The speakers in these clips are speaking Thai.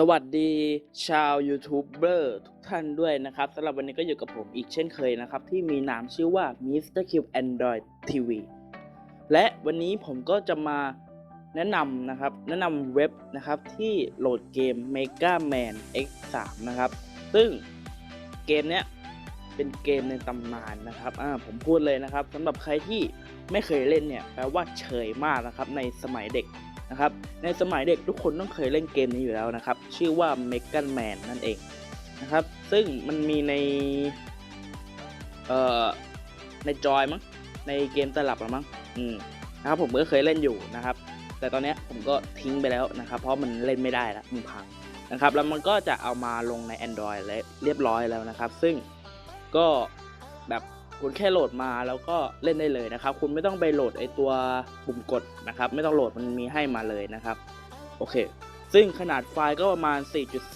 สวัสดีชาวยูทูบเบอร์ทุกท่านด้วยนะครับสำหรับวันนี้ก็อยู่กับผมอีกเช่นเคยนะครับ ที่มีนามชื่อว่า Mr. Q Android TV และวันนี้ผมก็จะมาแนะนำนะครับ แนะนำเว็บนะครับที่โหลดเกม Mega Man X3 นะครับ ซึ่งเกมเนี้ยเป็นเกมในตำนานนะครับอ่าผมพูดเลยนะครับสำหรับใครที่ไม่เคยเล่นเนี่ยแปลว่าเฉยมากนะครับในสมัยเด็ก นะครับ ในสมัยเด็กทุกคนต้องเคยเล่นเกมนี้อยู่แล้วนะครับ ชื่อว่า m e g a Man นั่นเองนะครับ ซึ่งมันมีใน เอ่อ ในจอยมั้ง ในเกมตลับหรือมั้ง อืมนะครับผมก็เคยเล่นอยู่นะครับ แต่ตอนนี้ผมก็ทิ้งไปแล้วนะครับ เพราะมันเล่นไม่ได้แล้วมันพังนะครับ แล้วมันก็จะเอามาลงใน Android และเรียบร้อยแล้วนะครับ ซึ่งก็แบบ คุณแค่โหลดมาแล้วก็เล่นได้เลยนะครับ คุณไม่ต้องไปโหลดไอตัวปุ่มกดนะครับ ไม่ต้องโหลดมันมีให้มาเลยนะครับ โอเค ซึ่งขนาดไฟล์ก็ประมาณ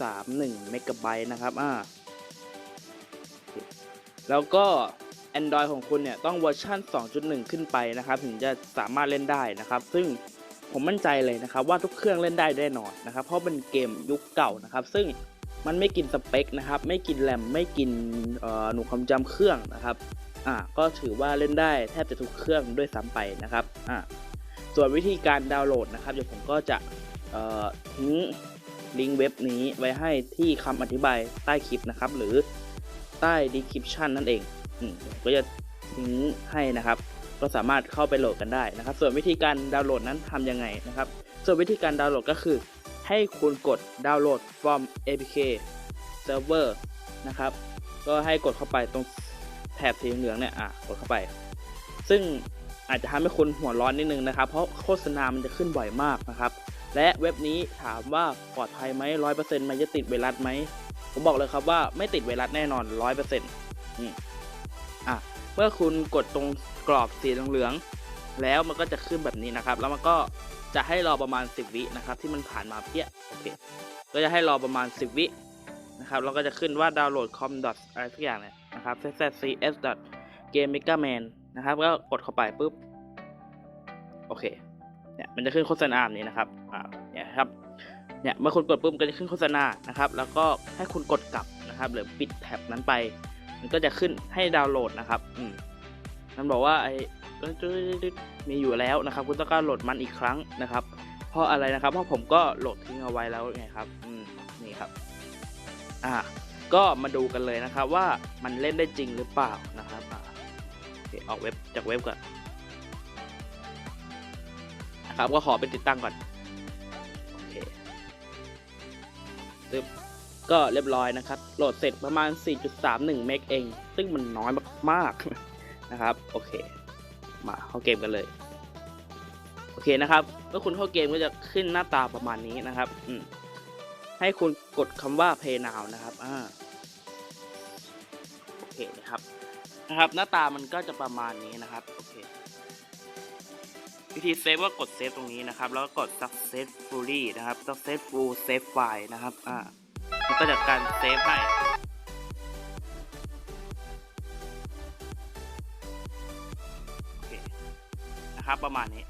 4.31เมกะไบต์นะครับอ่าแล้วก็ Android ของคุณเนี่ยต้องเวอร์ชัน2.1 ขึ้นไปนะครับ ถึงจะสามารถเล่นได้นะครับ ซึ่งผมมั่นใจเลยนะครับว่าทุกเครื่องเล่นได้แน่นอนนะครับ เพราะเป็นเกมยุคเก่านะครับ ซึ่งมันไม่กินสเปคนะครับ ไม่กินแรมไม่กินเอ่อหนูความจำเครื่องนะครับ อ่าก็ถือว่าเล่นได้แทบจะทุกเครื่องด้วยซ้ำไปนะครับอ่าส่วนวิธีการดาวน์โหลดนะครับเดี๋ยวผมก็จะทิ้งลิงก์เว็บนี้ไว้ให้ที่คำอธิบายใต้คลิปนะครับ หรือใต้ description นั่นเองอืมก็จะทิ้งให้นะครับ ก็สามารถเข้าไปโหลดกันได้นะครับ ส่วนวิธีการดาวน์โหลดนั้นทำยังไงนะครับ ส่วนวิธีการดาวน์โหลดก็คือ ให้คุณกดดาวน์โหลด from apk server นะครับ ก็ให้กดเข้าไปตรง แถบสีเหลืองเนี่ยอะกดเข้าไป ซึ่งอาจจะทำให้คุณหัวร้อนนิดนึงนะครับ เพราะโฆษณามันจะขึ้นบ่อยมากนะครับ และเว็บนี้ถามว่าปลอดภัยไหมร้อยเปอร์เซ็นต์มันจะติดไวรัสไหมผมบอกเลยครับว่าไม่ติดไวรัสแน่นอนร้อยเปอร์เซ็นต์อะเมื่อคุณกดตรงกรอบสีเหลืองแล้วมันก็จะขึ้นแบบนี้นะครับ แล้วมันก็จะให้รอประมาณ 10 วินะครับ ที่มันผ่านมาเพี้ยโอเค ก็จะให้รอประมาณ 10 วิ นะครับแล้วก็จะขึ้นว่าดาวน์โหลด com อะไรสักอย่างเนี่ยนะครับ cs game mega man นะครับก็กดเข้าไปปุ๊บโอเคเนี่ยมันจะขึ้นโฆษณาแบบนี้นะครับอ่าเนี่ยครับเนี่ยเมื่อคุณกดปุ๊บมันก็จะขึ้นโฆษณานะครับ แล้วก็ให้คุณกดกลับนะครับ หรือปิดแท็บนั้นไป มันก็จะขึ้นให้ดาวน์โหลดนะครับอืมมันบอกว่าไอ้มีอยู่แล้วนะครับ คุณต้องการโหลดมันอีกครั้งนะครับ เพราะอะไรนะครับ เพราะผมก็โหลดทิ้งเอาไว้แล้วไงครับ อืมนี่ครับ อ่าก็มาดูกันเลยนะครับว่ามันเล่นได้จริงหรือเปล่านะครับอ่าโอเคออกเว็บจากเว็บก่อนนะครับก็ขอไปติดตั้งก่อนโอเคปึ๊บก็เรียบร้อยนะครับ โหลดเสร็จประมาณ 4.31 เมกเอง ซึ่งมันน้อยมากๆนะครับ โอเค มาเข้าเกมกันเลย โอเคนะครับ เมื่อคุณเข้าเกมก็จะขึ้นหน้าตาประมาณนี้นะครับ อืม ให้คุณกดคำว่า Play Now นะครับอ่าโอเคนะครับนะครับ หน้าตามันก็จะประมาณนี้นะครับโอเควิธีเซฟก็กดเซฟตรงนี้นะครับ แล้วก็กด successfully นะครับ successful save file นะครับอ่ามันก็จะการเซฟให้โอเคนะครับประมาณนี้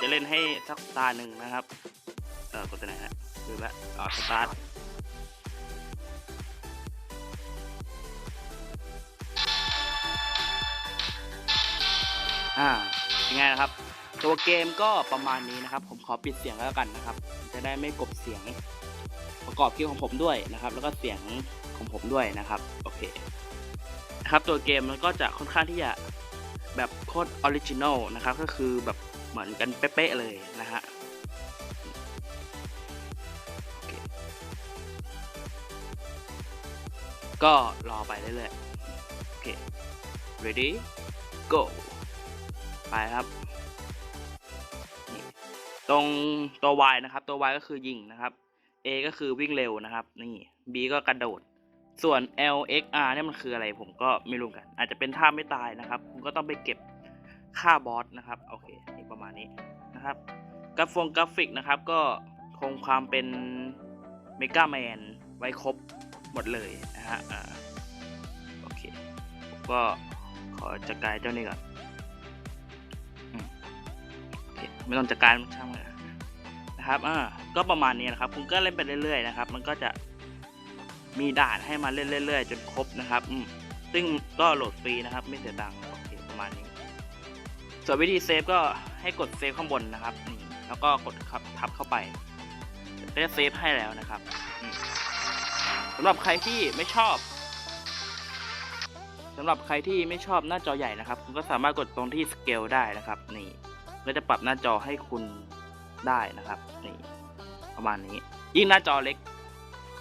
จะเล่นให้สักตาหนึ่งนะครับ เออกดตัวไหนฮะดูแลวอ๋อสตาร์ทอ่าเป็นไงนะครับ ตัวเกมก็ประมาณนี้นะครับ ผมขอปิดเสียงแล้วกันนะครับ จะได้ไม่กบเสียงประกอบคลิปของผมด้วยนะครับ แล้วก็เสียงของผมด้วยนะครับโอเคนะครับตัวเกมมันก็จะค่อนข้างที่จะแบบโคตรออริจินอลนะครับ ก็คือแบบ เหมือนกันเป๊ะๆเลยนะฮะก็รอไปเรื่อยๆโอเค ready go ไปครับ ตรงตัว Y นะครับ ตัว Y ก็คือยิงนะครับ A ก็คือวิ่งเร็วนะครับ นี่ B ก็กระโดด ส่วน L X R เนี่ยมันคืออะไรผมก็ไม่รู้กัน อาจจะเป็นท่าไม่ตายนะครับผมก็ต้องไปเก็บ ค่าบอสนะครับโอเคนี่ประมาณนี้นะครับกราฟงกราฟิกนะครับก็คงความเป็นเมกาแมนไว้ครบหมดเลยนะฮะโอเคก็ขอจัดการเจ้านี่ก่อนโอเคไม่ต้องจัดการมันช่างเลยนะครับอ่าก็ประมาณนี้นะครับคุณก็เล่นไปเรื่อยๆนะครับ มันก็จะมีด่านให้มาเล่นเรื่อยๆจนครบนะครับ อืมซึ่งก็โหลดฟรีนะครับ ไม่เสียตังค์โอเคประมาณนี้ ส่วนวิธีเซฟก็ให้กดเซฟข้างบนนะครับนี่แล้วก็กดครับทับเข้าไปก็จะเซฟให้แล้วนะครับสำหรับใครที่ไม่ชอบสำหรับใครที่ไม่ชอบหน้าจอใหญ่นะครับ คุณก็สามารถกดตรงที่สเกลได้นะครับ นี่ก็จะปรับหน้าจอให้คุณได้นะครับ นี่ประมาณนี้ ยิ่งหน้าจอเล็ก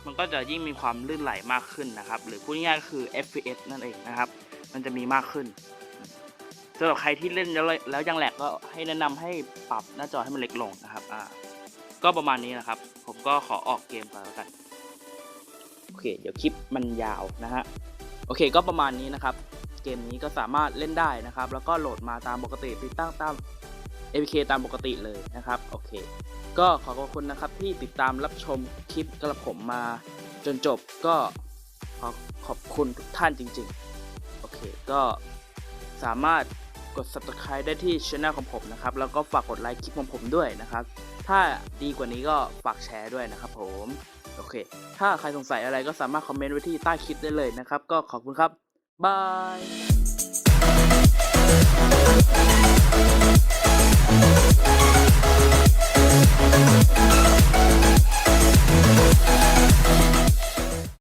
มันก็จะยิ่งมีความลื่นไหลมากขึ้นนะครับ หรือพูดง่ายๆก็คือ FPS นั่นเองนะครับ มันจะมีมากขึ้น สำหรับใครที่เล่นแล้วแล้วยังแหลกก็ให้แนะนำให้ปรับหน้าจอให้มันเล็กลงนะครับอ่าก็ประมาณนี้นะครับ ผมก็ขอออกเกมก่อนแล้วกันโอเค เดี๋ยวคลิปมันยาวนะฮะโอเคก็ประมาณนี้นะครับ เกมนี้ก็สามารถเล่นได้นะครับ แล้วก็โหลดมาตามปกติติดตั้งตาม APK ตามปกติเลยนะครับโอเค ก็ขอขอบคุณนะครับที่ติดตามรับชมคลิปกับผมมาจนจบก็ขอขอบคุณทุกท่านจริง ๆ โอเคก็สามารถ กด subscribe ได้ที่ช anel ของผมนะครับ แล้วก็ฝากกดไลค์คลิปของผมด้วยนะครับ ถ้าดีกว่านี้ก็ฝากแชร์ด้วยนะครับผม โอเค ถ้าใครสงสัยอะไรก็สามารถคอมเมนต์ไว้ที่ใต้คลิปได้เลยนะครับ ก็ขอบคุณครับ บาย